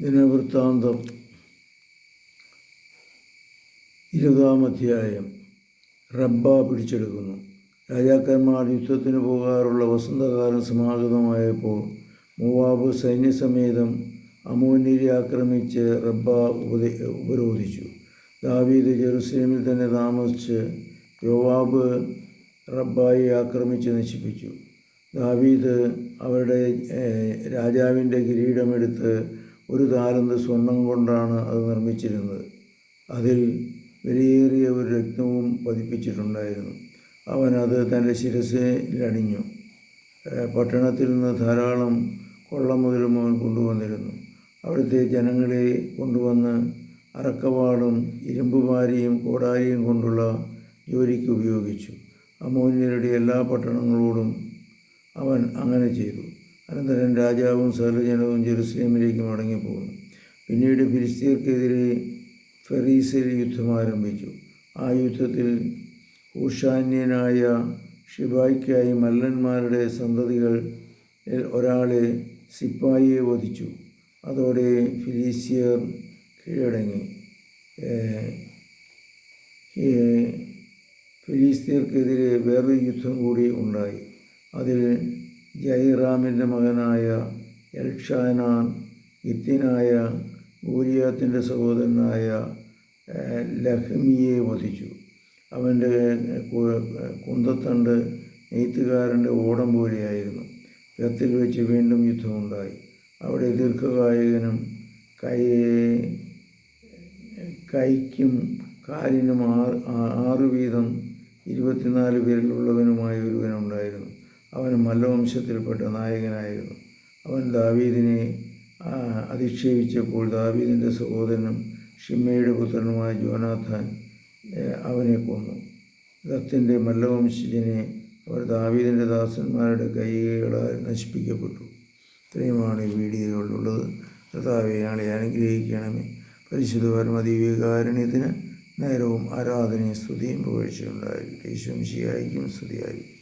ദിനവൃത്താന്തം ഇരുപതാം അധ്യായം. റബ്ബ പിടിച്ചെടുക്കുന്നു. രാജാക്കന്മാർ യുദ്ധത്തിന് പോകാറുള്ള വസന്തകാലം സമാഗതമായപ്പോൾ മൂവാബ് സൈന്യസമേതം അമോന്യരെ ആക്രമിച്ച് റബ്ബ ഉപദ ഉപരോധിച്ചു. ദാവീദ് ജെറുസലേമിൽ തന്നെ താമസിച്ച് യോവാബ് റബ്ബായി ആക്രമിച്ച് നശിപ്പിച്ചു. ദാവീദ് അവരുടെ രാജാവിന്റെ കിരീടമെടുത്ത് ഒരു താരന്ത് സ്വർണം കൊണ്ടാണ് അത് നിർമ്മിച്ചിരുന്നത്. അതിൽ വിലയേറിയ ഒരു രക്തവും പതിപ്പിച്ചിട്ടുണ്ടായിരുന്നു. അവൻ അത് തന്റെ ശിരസിലണിഞ്ഞു പട്ടണത്തിൽ നിന്ന് ധാരാളം കൊള്ളമുതലും അവൻ കൊണ്ടുവന്നിരുന്നു. അവിടുത്തെ ജനങ്ങളെ കൊണ്ടുവന്ന് അറക്കവാളും ഇരുമ്പുപാരിയും കോടാരിയും കൊണ്ടുള്ള ജോലിക്ക് ഉപയോഗിച്ചു. അമോന്യരുടെ എല്ലാ പട്ടണങ്ങളോടും അവൻ അങ്ങനെ ചെയ്തു. അനന്തരം രാജാവും സകലജനവും ജെറുസലേമിലേക്ക് മടങ്ങിപ്പോകുന്നു പിന്നീട് ഫിലിസ്തീർക്കെതിരെ ഫെറീസിൽ യുദ്ധം ആരംഭിച്ചു. ആ യുദ്ധത്തിൽ ഊഷാന്യനായ ഷിബായ്ക്കായി മല്ലന്മാരുടെ സന്തതികൾ ഒരാളെ സിപ്പായിയെ വധിച്ചു. അതോടെ ഫിലീസിയർ കീഴടങ്ങി. ഫിലിസ്തീർക്കെതിരെ വേറൊരു യുദ്ധം കൂടി ഉണ്ടായി. അതിൽ ജൈറാമിന്റെ മകനായ എൽഷാനാൻ ഇത്തിനായ ഊരിയാത്തിന്റെ സഹോദരനായ ലഹ്മിയെ വധിച്ചു. അവന്റെ കുന്തത്തണ്ട് നെയ്ത്തുകാരന്റെ ഓടം പോലെയായിരുന്നു. രത്തിൽ വെച്ച് വീണ്ടും യുദ്ധമുണ്ടായി. അവിടെ ദീർഘകായകനും കൈ കൈക്കും കാലിനും ആറ് വീതം ഇരുപത്തിനാല് പേരിലുള്ളവനുമായ മല്ലവംശത്തിൽപ്പെട്ട നായകനായിരുന്നു. അവൻ ദാവീദിനെ അധിക്ഷേപിച്ചപ്പോൾ ദാവീദിന്റെ സഹോദരനും ഷിമ്മയുടെ പുത്രനുമായ ജോനാഥാൻ അവനെ കൊന്നു. ദത്തിന്റെ മല്ലവംശജനെ അവർ ദാവീദിന്റെ ദാസന്മാരുടെ കൈകളാൽ നശിപ്പിക്കപ്പെട്ടു. ഇത്രയുമാണ് ഈ വീഡിയോയിലുള്ളത്. കർത്താവെ അനുഗ്രഹിക്കണമേ. പരിശുദ്ധ പരമദീവികാരുണ്യത്തിന് നേരവും ആരാധനയും സ്തുതിയും പുകഴ്ചയുണ്ടായിരിക്കും യേശും ശിയായിരിക്കും സ്തുതിയായിരിക്കും.